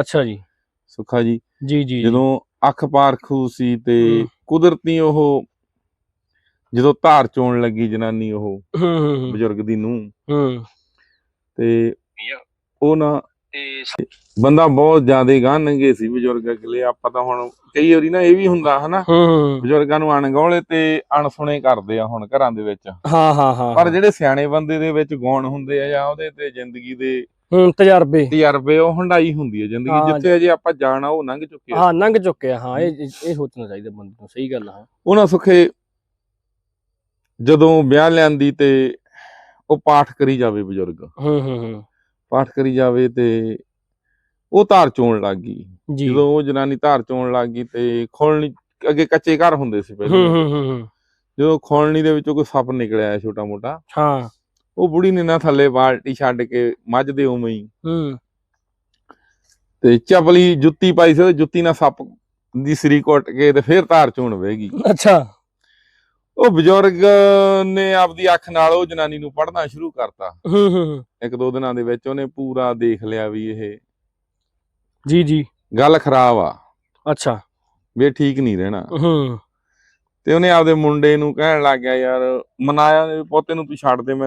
ਅੱਛਾ ਜੀ। ਸੁੱਖਾ ਜੀ ਜੀ ਜੀ। ਜਦੋਂ ਅੱਖ ਪਾਰਖੂ ਸੀ ਤੇ। ਕੁਦਰਤੀ ਉਹ ਜਦੋਂ ਧਾਰ ਚੋਣ ਲੱਗੀ ਜਨਾਨੀ ਉਹ ਬਜ਼ੁਰਗ ਦੀ ਨੂੰ ਤੇ ਉਹ ਨਾ ਬੰਦਾ ਬਹੁਤ ਜ਼ਿਆਦਾ ਗਾਂ ਨੰਗੇ ਸੀ ਬਜ਼ੁਰਗ ਅਗਲੇ ਆਪਾਂ ਤਾਂ ਹੁਣ ਕਈ ਵਾਰੀ ਨਾ ਇਹ ਵੀ ਹੁੰਦਾ ਹਨਾ? ਬਜ਼ੁਰਗਾਂ ਨੂੰ ਅਣਗੌਲੇ ਤੇ ਅਣਸੁਣੇ ਕਰਦੇ ਆ ਹੁਣ ਘਰਾਂ ਦੇ ਵਿੱਚ। ਹਾਂ ਹਾਂ ਹਾਂ। ਪਰ ਜਿਹੜੇ ਸਿਆਣੇ ਬੰਦੇ ਦੇ ਵਿੱਚ ਗੁਣ ਹੁੰਦੇ ਆ ਜਾਂ ਉਹਦੇ ਤੇ ਜ਼ਿੰਦਗੀ ਦੇ ਹੂੰ ਤਜਰਬੇ। ਤਜਰਬੇ ਉਹ ਹੰਡਾਈ ਹੁੰਦੀ ਹੈ ਜ਼ਿੰਦਗੀ ਜਿੱਥੇ ਅਜੇ ਆਪਾਂ ਜਾਣਾ ਉਹ ਲੰਘ ਚੁੱਕੇ ਹਾਂ ਲੰਘ ਚੁੱਕਿਆ ਹਾਂ ਇਹ ਇਹ ਸੋਚਣਾ ਚਾਹੀਦਾ ਬੰਦੇ ਨੂੰ ਸਹੀ ਗੱਲ ਆ। ਉਹਨਾਂ ਸੁਖੇ ਜਦੋਂ ਵਿਆਹ ਲਿਆਂਦੀ ਤੇ ਉਹ ਪਾਠ ਕਰੀ ਜਾਵੇ ਬਜ਼ੁਰਗ। ਹੂੰ ਹੂੰ ਹੂੰ। ਪਾਠ ਕਰੀ ਜਾਵੇ ਤੇ ਉਹ ਧਾਰ ਚੋਣ ਲੱਗ ਗਈ। ਜਦੋਂ ਉਹ ਜਨਾਨੀ ਧਾਰ ਚੋਣ ਲੱਗ ਗਈ ਤੇ ਖੋਲਣੀ ਅੱਗੇ ਕੱਚੇ ਘਰ ਹੁੰਦੇ ਸੀ ਪਹਿਲਾਂ। ਹੂੰ ਹੂੰ ਹੂੰ, ਜਦੋਂ ਖੋਲਣੀ ਦੇ ਵਿੱਚੋਂ ਕੋਈ ਸੱਪ ਨਿਕਲਿਆ ਛੋਟਾ ਮੋਟਾ ਹਾਂ। ਉਹ ਬੁੜੀ ਨੇ ਨਾ ਥੱਲੇ ਬਾਲਟੀ ਛੱਡ ਕੇ ਮੱਝ ਦੇ ਉਵੇਂ ਹੀ। ਹੂੰ। ਤੇ ਚਪਲੀ ਜੁੱਤੀ ਪਾਈ ਸੀ ਜੁੱਤੀ ਨਾਲ ਸੱਪ ਦੀ ਸਰੀ ਕੁੱਟ ਕੇ ਤੇ ਫਿਰ ਧਾਰ ਚੋਣ ਵਹਿਗੀ ਅੱਛਾ। ਉਹ ਬਜ਼ੁਰਗ ਨੇ ਆਪਦੀ ਅੱਖ ਨਾਲ ਉਹ ਜਨਾਨੀ ਨੂੰ ਪੜ੍ਹਨਾ ਸ਼ੁਰੂ ਕਰਤਾ। ਹੂੰ ਹੂੰ ਇੱਕ ਦੋ ਦਿਨਾਂ ਦੇ ਵਿੱਚ ਉਹਨੇ ਪੂਰਾ ਦੇਖ ਲਿਆ ਵੀ ਇਹ ਜੀ ਜੀ। ਗੱਲ ਖਰਾਬ ਆ। ਅੱਛਾ। ਵੀ ਠੀਕ ਨਹੀਂ ਰਹਿਣਾ। ਹੂੰ। ਤੇ ਉਹਨੇ ਆਪਦੇ ਮੁੰਡੇ ਨੂੰ ਕਹਿਣ ਲੱਗ ਗਿਆ ਯਾਰ ਮਨਾਇਆ ਨੇ ਪੋਤੇ ਨੂੰ ਤੂੰ ਛੱਡ ਦੇ ਮੈਂ